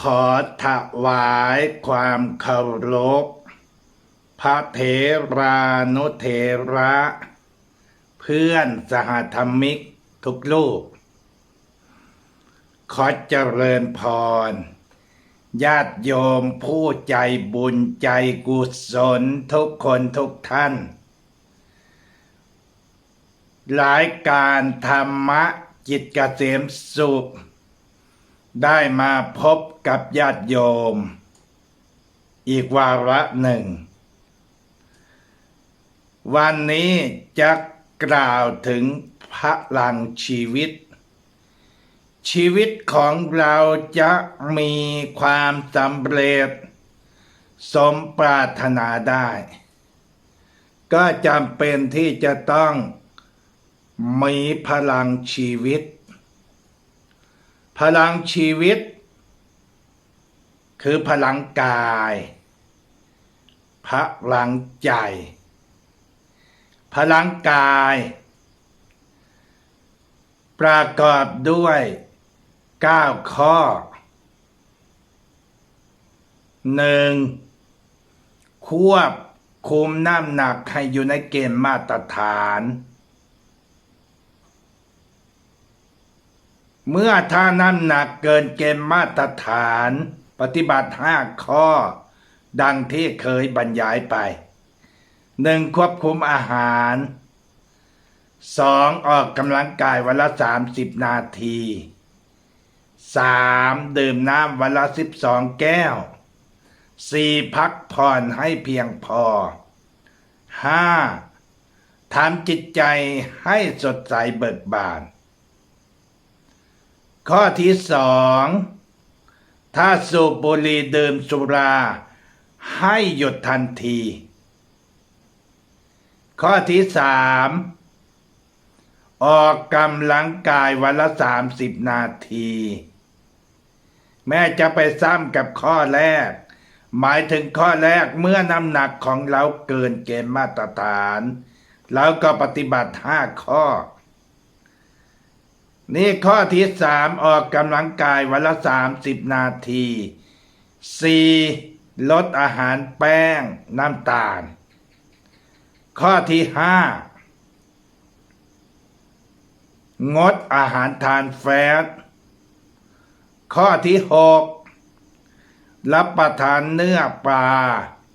ขอถวายความเคารพพระเถรานุเถระ เพื่อนสหธรรมิกทุกลูก ขอเจริญพร ญาติโยมผู้ใจบุญใจกุศลทุกคนทุกท่านรายการธรรมะจิตเกษมสุข ได้มาพบกับญาติโยม อีกวาระหนึ่ง วันนี้จะกล่าวถึงพลังชีวิต ชีวิตของเราจะมีความสำเร็จ สมปรารถนาได้ ก็จำเป็นที่จะต้องมีพลังชีวิต พลังชีวิต คือพลังกาย พลังใจ พลังกาย ประกอบด้วยเก้าข้อหนึ่งควบคุมน้ำหนักให้อยู่ในเกณฑ์มาตรฐาน เมื่อถ้าน้ำหนักเกินเกณฑ์มาตรฐาน ปฏิบัติห้าข้อ ดังที่เคยบรรยายไปหนึ่งควบคุมอาหารสองออกกำลังกายวันละสามสิบนาทีสามดื่มน้ำวันละสิบสองแก้วสี่พักผ่อนให้เพียงพอห้าทำจิตใจให้สดใสเบิกบาน ข้อที่สองถ้าสูบบุหรี่ดื่มสุรา ให้หยุดทันที ข้อที่สามออกกำลังกายวันละสามสิบนาที แม่จะไปซ้ำกับข้อแรก หมายถึงข้อแรกเมื่อน้ำหนักของเราเกินเกณฑ์มาตรฐาน เราก็ปฏิบัติห้าข้อ นี่ข้อที่สามออกกำลังกายวันละสามสิบนาทีสี่ลดอาหารแป้งน้ำตาล ข้อที่ห้างดอาหารทานแฟตข้อที่หกรับประทานเนื้อปลา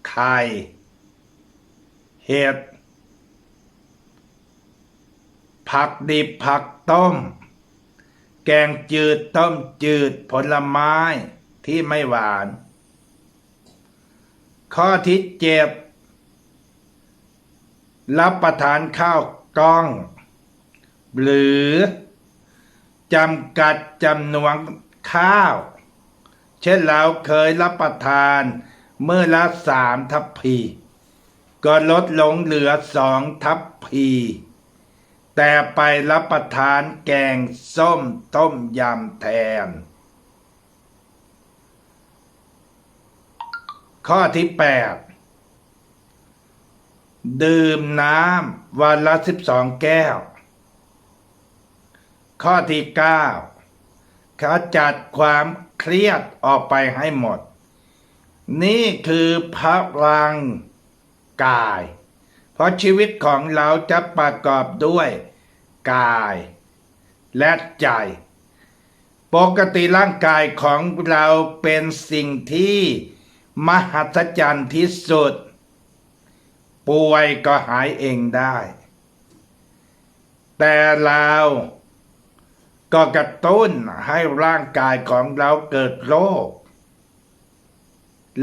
ไข่เห็ดผักดิบผักต้ม แกงจืดต้มจืดผลไม้ที่ไม่หวาน ข้อที่เจ็บ รับประทานข้าวกล้อง หรือจำกัดจำนวนข้าว เช่นเราเคยรับประทานเมื่อละสามทัพพี ก็ลดลงเหลือสองทัพพี แต่ไปรับประทานแกงส้มต้มยำแทน ข้อที่แปดดื่มน้ำวันละสิบสองแก้ว ข้อที่เก้าขจัดความเครียดออกไปให้หมด นี่คือพลังกาย เพราะชีวิตของเราจะประกอบด้วยกาย และใจ ปกติร่างกายของเราเป็นสิ่งที่มหัศจรรย์ที่สุด ป่วยก็หายเองได้ แต่เราก็กระตุ้นให้ร่างกายของเราเกิดโรค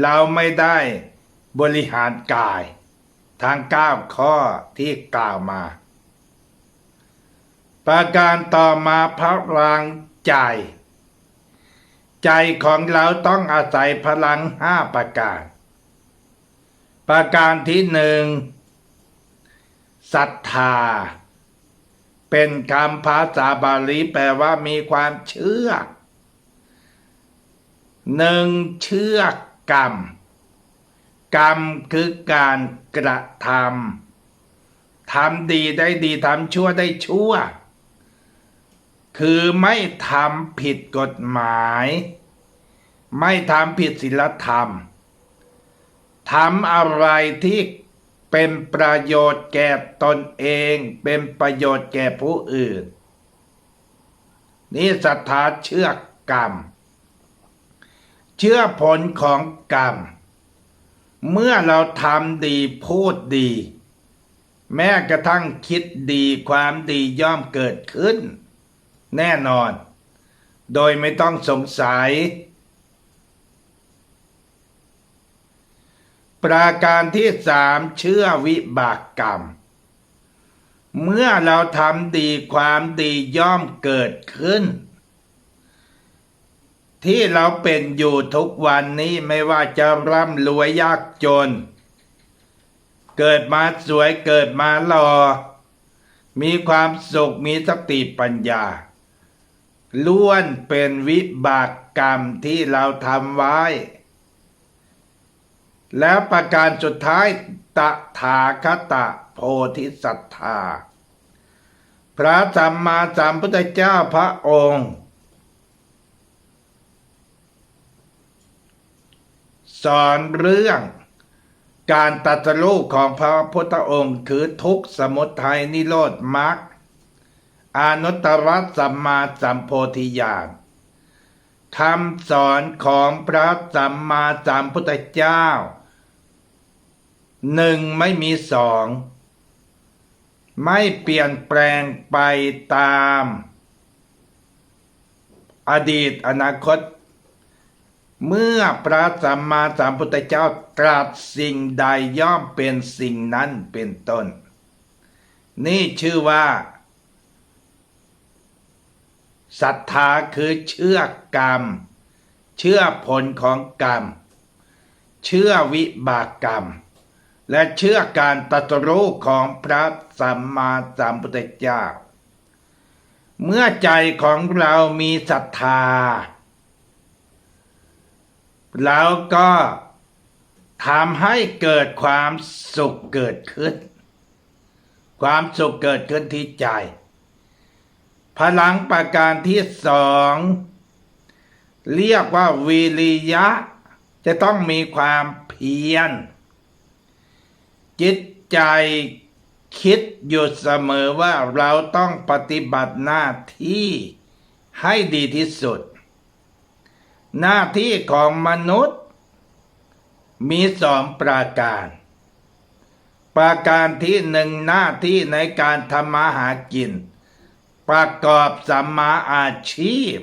เราไม่ได้บริหารกาย ทางก้าข้อที่กล่าวมา ประการต่อมาพลังใจ ใจของเราต้องอาศัยพลังห้าประการ ประการที่หนึ่งศรัทธา เป็นคำภาษาบาลีแปลว่ามีความเชื่อหนึ่งเชื่อกรรม กรรมคือการกระทำทำดีได้ดีทำชั่วได้ชั่ว คือไม่ทำผิดกฎหมาย ไม่ทำผิดศีลธรรมทำอะไรที่เป็นประโยชน์แก่ตนเอง เป็นประโยชน์แก่ผู้อื่น นี่ศรัทธาเชื่อกรรม เชื่อผลของกรรม เมื่อเราทำดีพูดดี แม้กระทั่งคิดดีความดีย่อมเกิดขึ้น แน่นอน โดยไม่ต้องสงสัย ประการที่สามเชื่อวิบากกรรม เมื่อเราทำดีความดีย่อมเกิดขึ้น ที่เราเป็นอยู่ทุกวันนี้ไม่ว่าจะร่ำรวยยากจน เกิดมาสวยเกิดมาหล่อมีความสุขมีสติปัญญาล้วนเป็นวิบากกรรมที่เราทำไว้ แล้วประการสุดท้ายตถาคตโพธิสัตธาพระสัมมาสัมพุทธเจ้าพระองค์ สอนเรื่องการตรัสรู้ของพระพุทธองค์คือทุกสมุทัยนิโรธมรรคอนุตตรสัมมาสัมโพธิญาณคำสอนของพระสัมมาสัมพุทธเจ้าหนึ่งไม่มีสองไม่เปลี่ยนแปลงไปตาม อดีตอนาคต เมื่อพระสัมมาสัมพุทธเจ้าตรัสสิ่งใดย่อมเป็นสิ่งนั้นเป็นต้น นี่ชื่อว่าศรัทธาคือเชื่อกรรม เชื่อผลของกรรม เชื่อวิบากกรรม และเชื่อการตรัสรู้ของพระสัมมาสัมพุทธเจ้า เมื่อใจของเรามีศรัทธา เราก็ทำให้เกิดความสุขเกิดขึ้น ความสุขเกิดขึ้นที่ใจ พลังประการที่สองเรียกว่าวิริยะ จะต้องมีความเพียร จิตใจคิดอยู่เสมอว่าเราต้องปฏิบัติหน้าที่ให้ดีที่สุด หน้าที่ของมนุษย์ มีสองประการ ประการที่หนึ่งหน้าที่ในการทำมาหากิน ประกอบสัมมาอาชีพ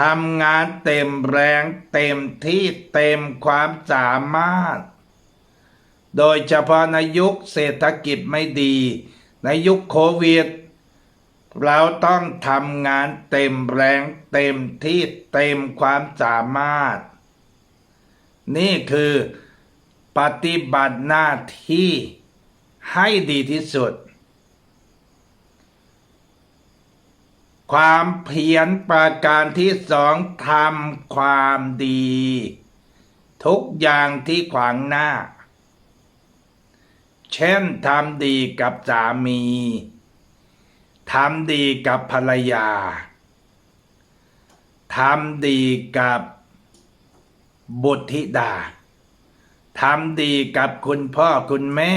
ทำงานเต็มแรงเต็มที่เต็มความสามารถ โดยเฉพาะในยุคเศรษฐกิจไม่ดี ในยุคโควิด เราต้องทำงานเต็มแรงเต็มที่เต็มความสามารถ นี่คือปฏิบัติหน้าที่ให้ดีที่สุด ความเพียรประการที่สองทำความดี ทุกอย่างที่ขวางหน้า เช่นทำดีกับสามี ทำดีกับภรรยา ทำดีกับบุตรธิดา ทำดีกับคุณพ่อคุณแม่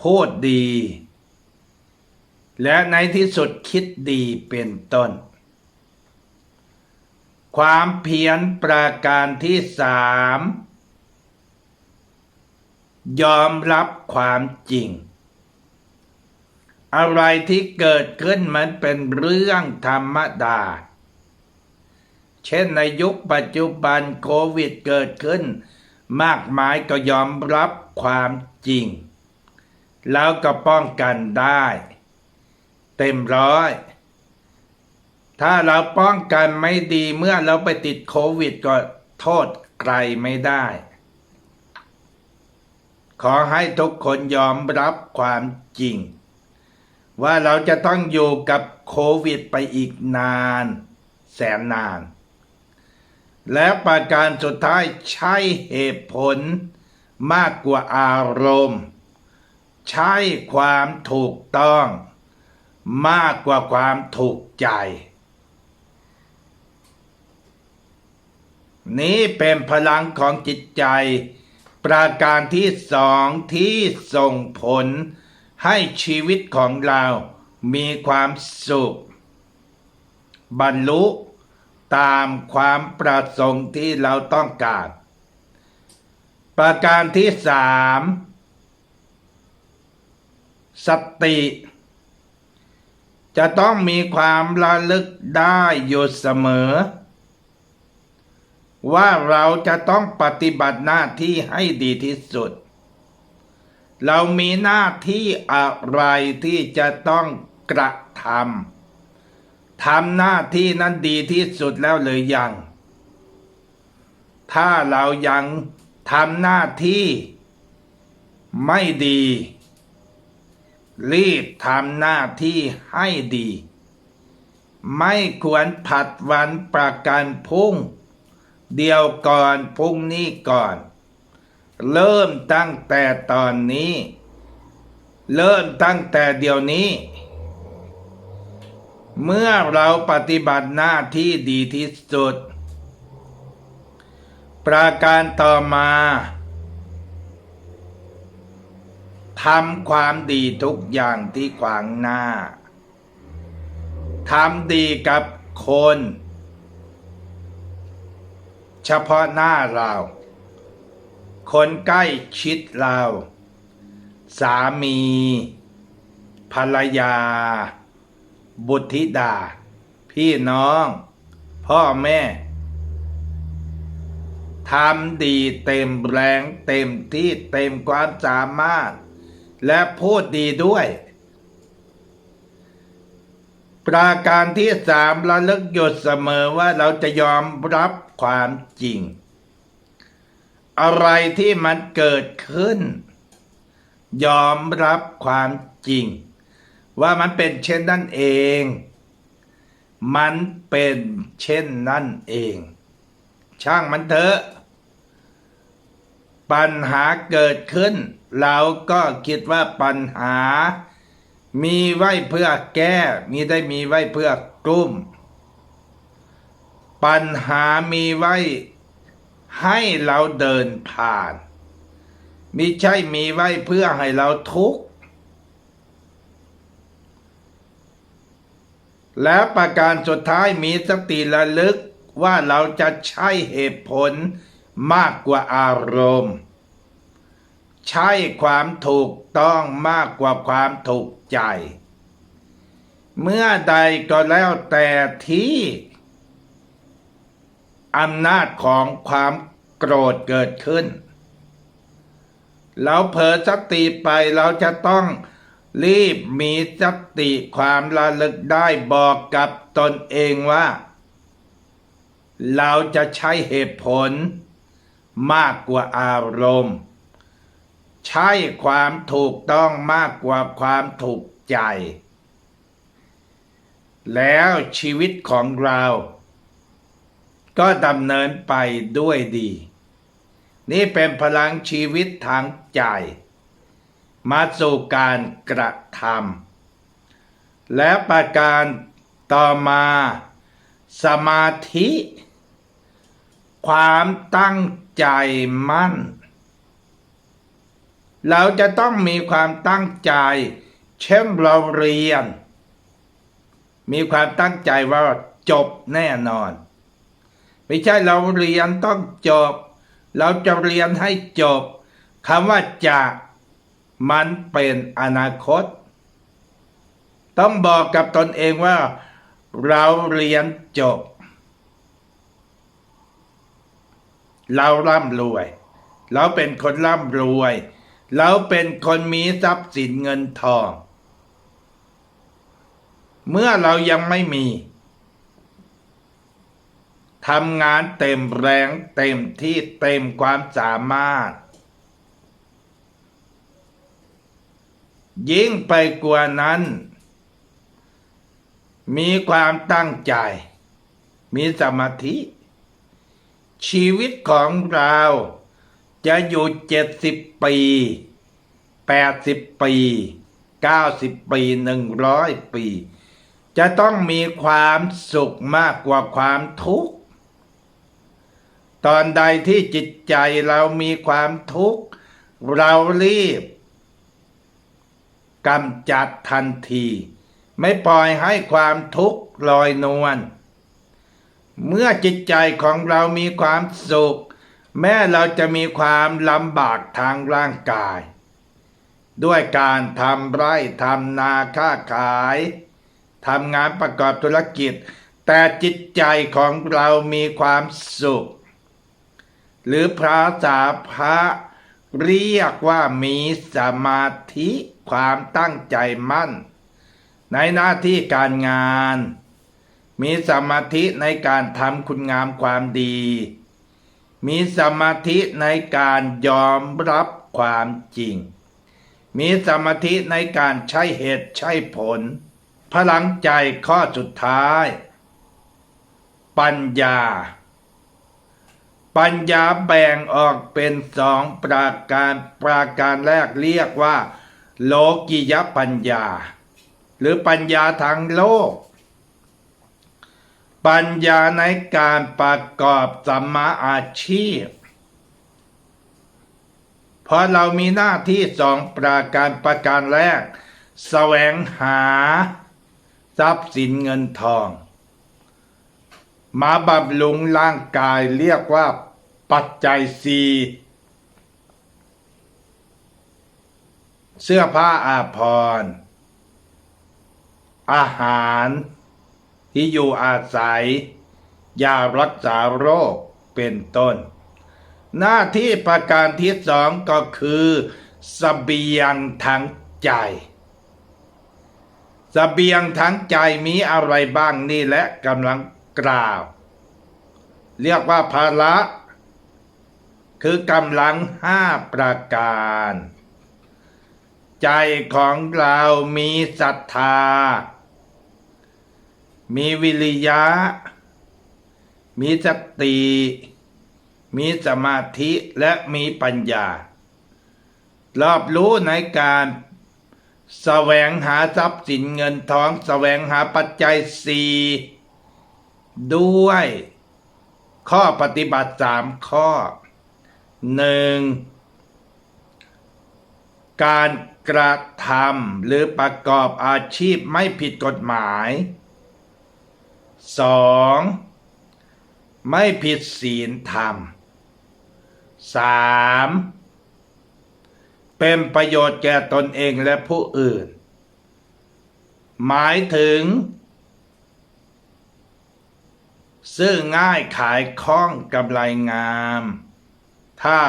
พูดดี และในที่สุดคิดดีเป็นต้น ความเพียรประการที่สาม ยอมรับความจริง อะไรที่เกิดขึ้นมันเป็นเรื่องธรรมดา เช่นในยุคปัจจุบันโควิดเกิดขึ้น มากมายก็ยอมรับความจริง แล้วก็ป้องกันได้ เต็มร้อยถ้าเราป้องกันไม่ดีเมื่อเราไปติดโควิดก็โทษใครไม่ได้ ขอให้ทุกคนยอมรับความจริง ว่าเราจะต้องอยู่กับโควิดไปอีกนาน แสนนาน และประการสุดท้ายใช้เหตุผลมากกว่าอารมณ์ ใช้ความถูกต้อง มากกว่าความถูกใจ นี้เป็นพลังของจิตใจ ประการที่สองที่ส่งผลให้ชีวิตของเรามีความสุข บรรลุตามความประสงค์ที่เราต้องการ ประการที่สามสติ จะต้องมีความระลึกได้อยู่เสมอ ว่าเราจะต้องปฏิบัติหน้าที่ให้ดีที่สุด เรามีหน้าที่อะไรที่จะต้องกระทำทำหน้าที่นั้นดีที่สุดแล้วหรือยัง ถ้าเรายังทำหน้าที่ไม่ดี รีบทำหน้าที่ให้ดี ไม่ควรผัดวันประกันพุ่ง เดียวก่อนพรุ่งนี้ก่อน เริ่มตั้งแต่ตอนนี้ เริ่มตั้งแต่เดี๋ยวนี้ เมื่อเราปฏิบัติหน้าที่ดีที่สุด ประการต่อมาทำความดีทุกอย่างที่ขวางหน้าทำดีกับคน เฉพาะหน้าเรา คนใกล้ชิดเรา สามี ภรรยา บุตรธิดา พี่น้อง พ่อแม่ทำดีเต็มแรงเต็มที่เต็มความสามารถ และพูดดีด้วย ประการที่สามระลึกหยุดเสมอว่าเราจะยอมรับความจริง อะไรที่มันเกิดขึ้น ยอมรับความจริง ว่ามันเป็นเช่นนั้นเอง มันเป็นเช่นนั้นเอง ช่างมันเถอะ ปัญหาเกิดขึ้น เราก็คิดว่าปัญหา มีไว้เพื่อแก้ มีได้มีไว้เพื่อกลุ่ม ปัญหามีไว้ ให้เราเดินผ่าน มิใช่มีไว้เพื่อให้เราทุกข์ และประการสุดท้ายมีสติระลึกว่าเราจะใช้เหตุผลมากกว่าอารมณ์ ใช้ความถูกต้องมากกว่าความถูกใจ เมื่อใดก็แล้วแต่ที่อำนาจของความโกรธเกิดขึ้น เราเผลอสติไปเราจะต้องรีบมีสติความระลึกได้บอกกับตนเองว่า เราจะใช้เหตุผลมากกว่าอารมณ์ ใช้ความถูกต้องมากกว่าความถูกใจ แล้วชีวิตของเรา ก็ดำเนินไปด้วยดี นี่เป็นพลังชีวิตทางใจ มาสู่การกระทำและประการต่อมาสมาธิ ความตั้งใจมั่น เราจะต้องมีความตั้งใจ เช่นเราเรียน มีความตั้งใจว่าจบแน่นอน ไม่ใช่เราเรียนต้องจบ เราจะเรียนให้จบคำว่าจะมันเป็นอนาคต ต้องบอกกับตนเองว่า เราเรียนจบ เราร่ำรวย เราเป็นคนร่ำรวย เราเป็นคนมีทรัพย์สินเงินทอง เมื่อเรายังไม่มีทำงานเต็มแรงเต็มที่เต็มความสามารถ ยิ่งไปกว่านั้น มีความตั้งใจ มีสมาธิ ชีวิตของเรา จะอยู่เจ็ดสิบปีแปดสิบปี90ปีหนึ่งร้อยปี จะต้องมีความสุขมากกว่าความทุกข์ ตอนใดที่จิตใจเรามีความทุกข์ เรารีบกำจัดทันที ไม่ปล่อยให้ความทุกข์ลอยนวลเมื่อจิตใจของเรามีความสุข แม้เราจะมีความลำบากทางร่างกาย ด้วยการทำไร่ทำนาค้าขายทำงานประกอบธุรกิจ แต่จิตใจของเรามีความสุข หรือภาษาพระเรียกว่ามีสมาธิความตั้งใจมั่น ในหน้าที่การงาน มีสมาธิในการทำคุณงามความดี มีสมาธิในการยอมรับความจริง มีสมาธิในการใช้เหตุใช้ผล พลังใจข้อสุดท้าย ปัญญา ปัญญาแบ่งออกเป็นสองประการประการแรกเรียกว่า โลกิยปัญญา หรือปัญญาทางโลก ปัญญาในการประกอบสัมมาอาชีพ เพราะเรามีหน้าที่สองประการประการแรก แสวงหา ทรัพย์สินเงินทอง มาบำรุงร่างกายเรียกว่าปัจจัยสี่เสื้อผ้าอาภรณ์อาหาร ที่อยู่อาศัย ยารักษาโรคเป็นต้น หน้าที่ประการที่สองก็คือสเสบียงทางใจสเสบียงทางใจมีอะไรบ้างนี่และกำลังกล่าว เรียกว่าภาระคือกำลังห้าประการ ใจของเรามีศรัทธา มีวิริยะ มีสติ มีสมาธิและมีปัญญา รอบรู้ในการแสวงหาทรัพย์สินเงินทอง แสวงหาปัจจัยสี่ด้วย ข้อปฏิบัติสามข้อหนึ่งการกระทำหรือประกอบอาชีพไม่ผิดกฎหมาย สองไม่ผิดศีลธรรมสามเป็นประโยชน์แก่ตนเองและผู้อื่น หมายถึง ซื้อง่ายขายคล่องกำไรงาม ถ้า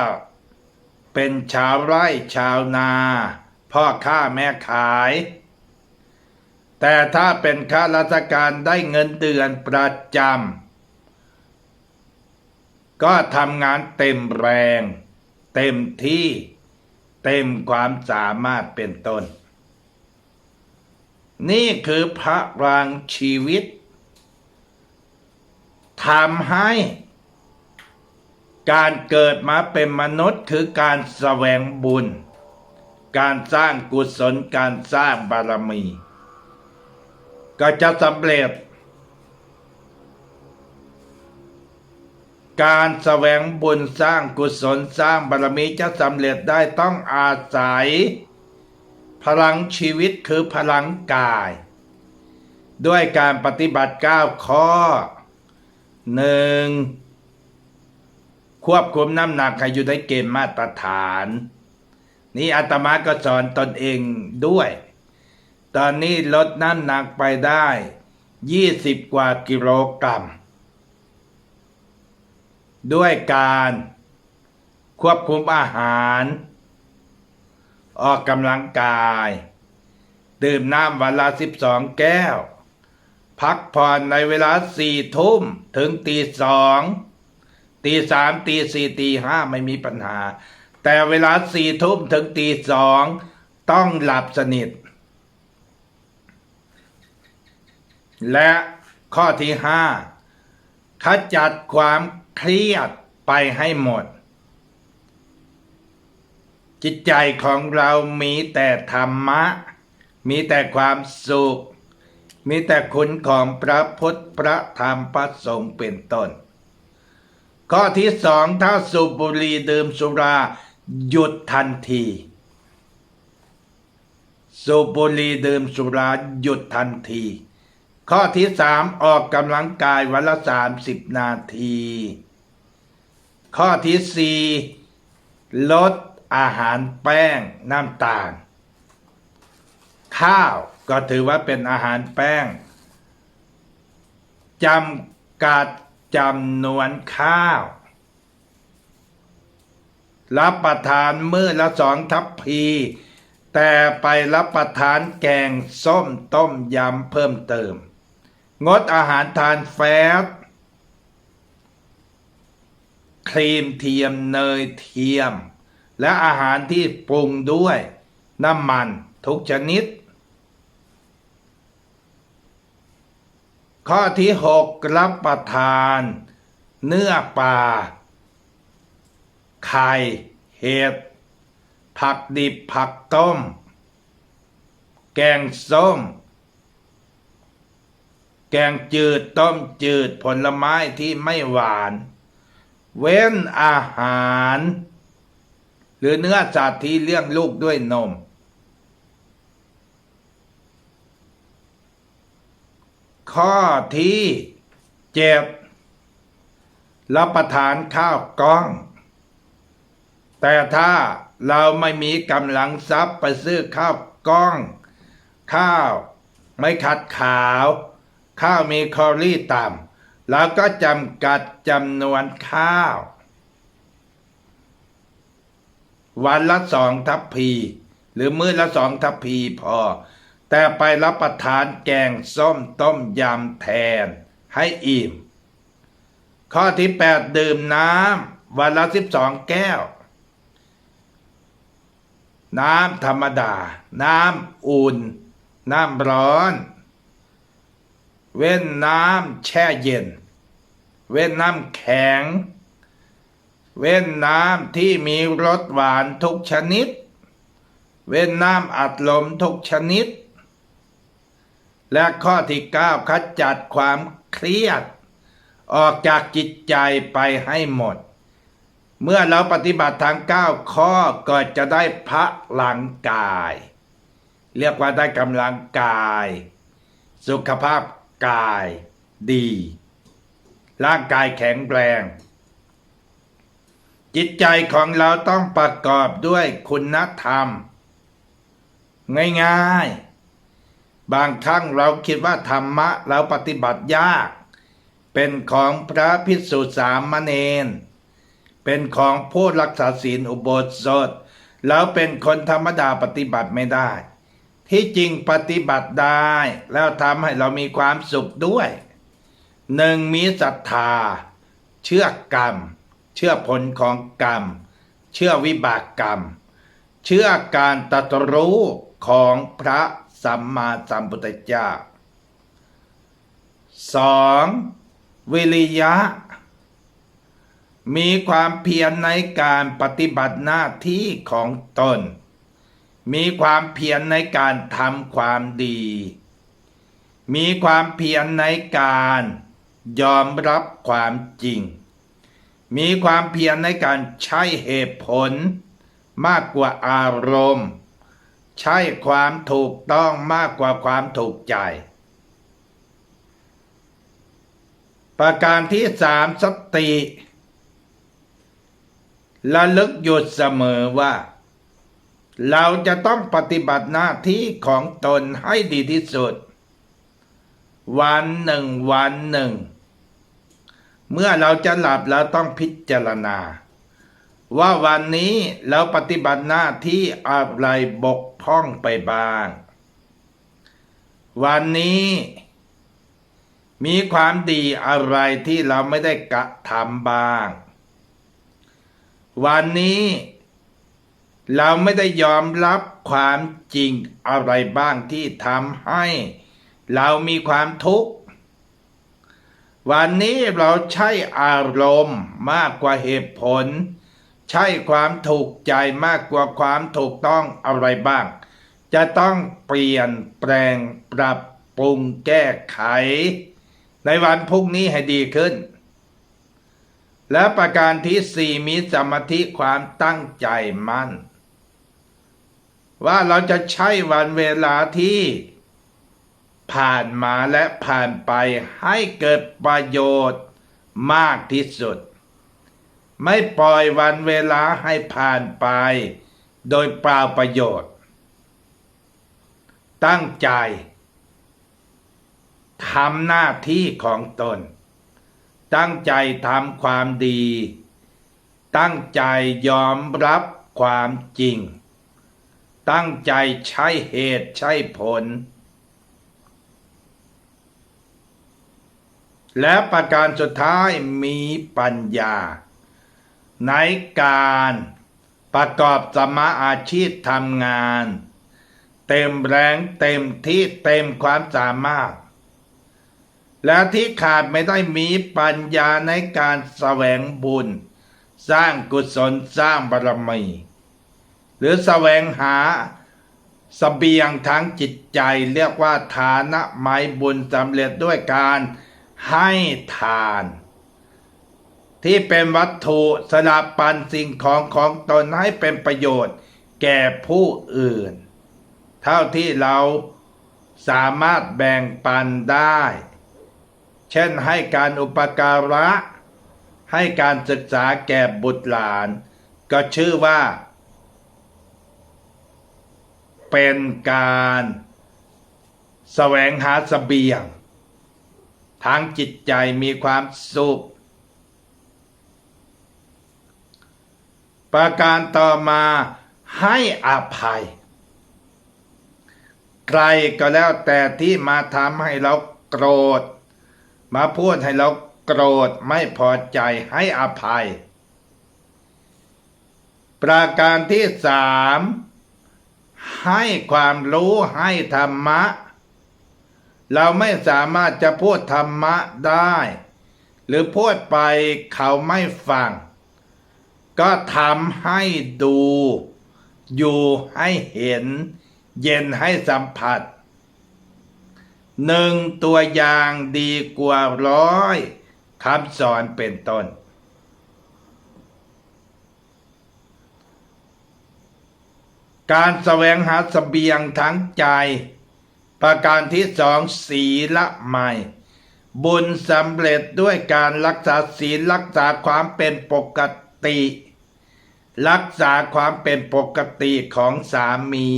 เป็นชาวไร่ชาวนา พ่อค้าแม่ขาย แต่ถ้าเป็นข้าราชการได้เงินเดือนประจำก็ทำงานเต็มแรง เต็มที่เต็มความสามารถเป็นต้น นี่คือพระรางชีวิตทำให้การเกิดมาเป็นมนุษย์คือการแสวงบุญ การสร้างกุศลการสร้างบารมี ก็จะสำเร็จ การแสวงบุญสร้างกุศลสร้างบารมีจะสำเร็จได้ต้องอาศัย พลังชีวิตคือพลังกาย ด้วยการปฏิบัติ 9 ข้อหนึ่งควบคุมน้ำหนักให้อยู่ในเกณฑ์มาตรฐาน นี่อาตมาก็สอนตนเองด้วย ตอนนี้ลดน้ำหนักไปได้20กว่ากิโลกรัม ด้วยการควบคุมอาหาร ออกกำลังกาย ดื่มน้ำวันละ12แก้ว พักผ่อนในเวลาสี่ทุ่มถึงตีสองตีสามตีสี่ตีห้าไม่มีปัญหา แต่เวลาสี่ทุ่มถึงตีสองต้องหลับสนิท และข้อที่ห้าขจัดความเครียดไปให้หมด จิตใจของเรามีแต่ธรรมะ มีแต่ความสุข มีแต่คุณของพระพุทธพระธรรมพระสงฆ์เป็นต้น ข้อที่สองถ้าสูบบุหรี่ดื่มสุราหยุดทันที สูบบุหรี่ดื่มสุราหยุดทันที ข้อที่สามออกกำลังกายวันละสามสิบนาที ข้อที่สี่ลดอาหารแป้งน้ำตาล ข้าวก็ถือว่าเป็นอาหารแป้งจำกัดจำนวนข้าว รับประทานมื้อละสองทัพพี แต่ไปรับประทานแกงส้มต้มยำเพิ่มเติม งดอาหารทานแฟตครีมเทียมเนยเทียม และอาหารที่ปรุงด้วยน้ำมันทุกชนิด ข้อที่หกรับประทาน เนื้อปลาไข่เห็ดผักดิบผักต้ม แกงส้ม แกงจืดต้มจืดผลไม้ที่ไม่หวาน เว้นอาหาร หรือเนื้อสัตว์ที่เลี้ยงลูกด้วยนม ข้อที่เจ็ดรับประทานข้าวกล้อง แต่ถ้าเราไม่มีกำลังทรัพย์ไปซื้อข้าวกล้อง ข้าว ไม่ขัดขาว ข้าวมีแคลอรี่ต่ำเราก็จำกัดจำนวนข้าว วันละสองทัพพี หรือมื้อละสองทัพพีพอ แต่ไปรับประทานแกงส้มต้มยำแทนให้อิ่ม ข้อที่แปดดื่มน้ำวันละสิบสองแก้ว น้ำธรรมดา น้ำอุ่น น้ำร้อน เว้นน้ำแช่เย็น เว้นน้ำแข็ง เว้นน้ำที่มีรสหวานทุกชนิด เว้นน้ำอัดลมทุกชนิด และข้อที่เก้าขจัดความเครียด ออกจากจิตใจไปให้หมด เมื่อเราปฏิบัติทางเก้าข้อก็จะได้พระลังกาย เรียกว่าได้กำลังกาย สุขภาพ กายดี ร่างกายแข็งแรง จิตใจของเราต้องประกอบด้วยคุณธรรม ง่ายๆ บางครั้งเราคิดว่าธรรมะเราปฏิบัติยาก เป็นของพระพิสุสามเณรเป็นของผู้รักษาศีลอุโบสถแล้วเป็นคนธรรมดาปฏิบัติไม่ได้ ที่จริงปฏิบัติได้ แล้วทำให้เรามีความสุขด้วยหนึ่งมีศรัทธา เชื่อกรรม เชื่อผลของกรรม เชื่อวิบากกรรม เชื่อการตรัสรู้ของพระสัมมาสัมพุทธเจ้าสองวิริยะ มีความเพียรในการปฏิบัติหน้าที่ของตน มีความเพียรในการทำความดี มีความเพียรในการยอมรับความจริง มีความเพียรในการใช้เหตุผล มากกว่าอารมณ์ ใช้ความถูกต้องมากกว่าความถูกใจ ประการที่สามสติระลึกหยุดเสมอว่า เราจะต้องปฏิบัติหน้าที่ของตนให้ดีที่สุด วันหนึ่งวันหนึ่ง เมื่อเราจะหลับเราต้องพิจารณา ว่าวันนี้เราปฏิบัติหน้าที่อะไรบกพร่องไปบ้าง วันนี้มีความดีอะไรที่เราไม่ได้กระทำบ้าง วันนี้ เราไม่ได้ยอมรับความจริงอะไรบ้างที่ทำให้ เรามีความทุกข์ วันนี้เราใช้อารมณ์มากกว่าเหตุผล ใช้ความถูกใจมากกว่าความถูกต้องอะไรบ้าง จะต้องเปลี่ยนแปลงปรับปรุงแก้ไข ในวันพรุ่งนี้ให้ดีขึ้น และประการที่สี่มีสมาธิความตั้งใจมั่น ว่าเราจะใช้วันเวลาที่ ผ่านมาและผ่านไปให้เกิดประโยชน์มากที่สุด ไม่ปล่อยวันเวลาให้ผ่านไป โดยเปล่าประโยชน์ ตั้งใจทำหน้าที่ของตน ตั้งใจทำความดี ตั้งใจยอมรับความจริง ตั้งใจใช้เหตุใช้ผล และประการสุดท้ายมีปัญญา ในการประกอบสมาอาชีพทำงาน เต็มแรงเต็มที่เต็มความสามารถ และที่ขาดไม่ได้มีปัญญาในการแสวงบุญ สร้างกุศลสร้างบารมี หรือแสวงหาสเบียงทั้งจิตใจเรียกว่าฐานะไม้บุญสำเร็จด้วยการให้ทาน ที่เป็นวัตถุสลับปันสิ่งของของตนให้เป็นประโยชน์แก่ผู้อื่น เท่าที่เราสามารถแบ่งปันได้ เช่นให้การอุปการะ ให้การศึกษาแก่บุตรหลาน ก็ชื่อว่า เป็นการแสวงหาสเสบียง ทางจิตใจมีความสุข ประการต่อมาให้อภัย ใครก็แล้วแต่ที่มาทำให้เราโกรธ มาพูดให้เราโกรธไม่พอใจให้อภัย ประการที่สาม ให้ความรู้ให้ธรรมะ เราไม่สามารถจะพูดธรรมะได้ หรือพูดไปเขาไม่ฟัง ก็ทำให้ดู อยู่ให้เห็น เย็นให้สัมผัสหนึ่งตัวอย่างดีกว่าร้อยคำสอนเป็นต้น การแสวงหาสเสบียงทั้งใจ ประการที่สองศีละใหม่ บุญสำเร็จด้วยการรักษาศีลรักษาความเป็นปกติ รักษาความเป็นปกติของสามี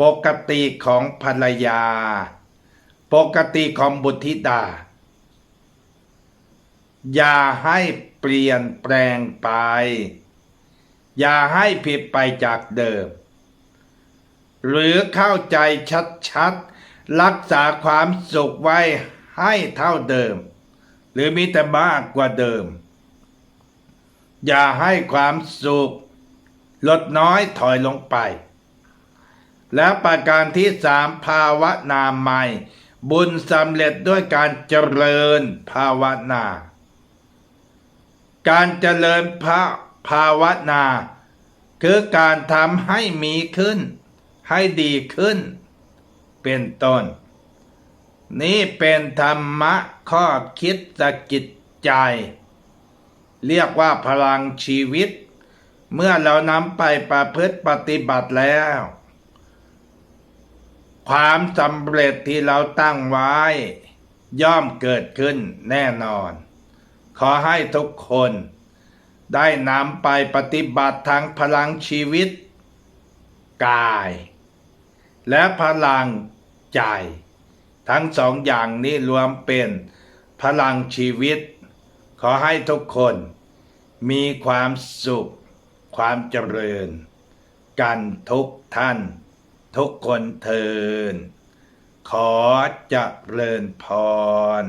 ปกติของภรรยา ปกติของบุตรธิดา อย่าให้เปลี่ยนแปลงไป อย่าให้ผิดไปจากเดิม หรือเข้าใจชัดๆ รักษาความสุขไว้ให้เท่าเดิม หรือมีแต่มากกว่าเดิม อย่าให้ความสุข ลดน้อยถอยลงไป และประการที่สามภาวนาใหม่ บุญสำเร็จด้วยการเจริญภาวนา การเจริญพระ ภาวนา คือการทำให้มีขึ้น ให้ดีขึ้น เป็นต้น นี่เป็นธรรมะข้อคิดสะกิดใจ เรียกว่าพลังชีวิต เมื่อเรานำไปประพฤติปฏิบัติแล้ว ความสำเร็จที่เราตั้งไว้ ย่อมเกิดขึ้นแน่นอน ขอให้ทุกคน ได้นำไปปฏิบัติทางพลังชีวิต กาย และพลังใจ ทั้งสองอย่างนี้รวมเป็นพลังชีวิต ขอให้ทุกคนมีความสุข ความเจริญ กันทุกท่าน ทุกคนเทินขอเจริญพร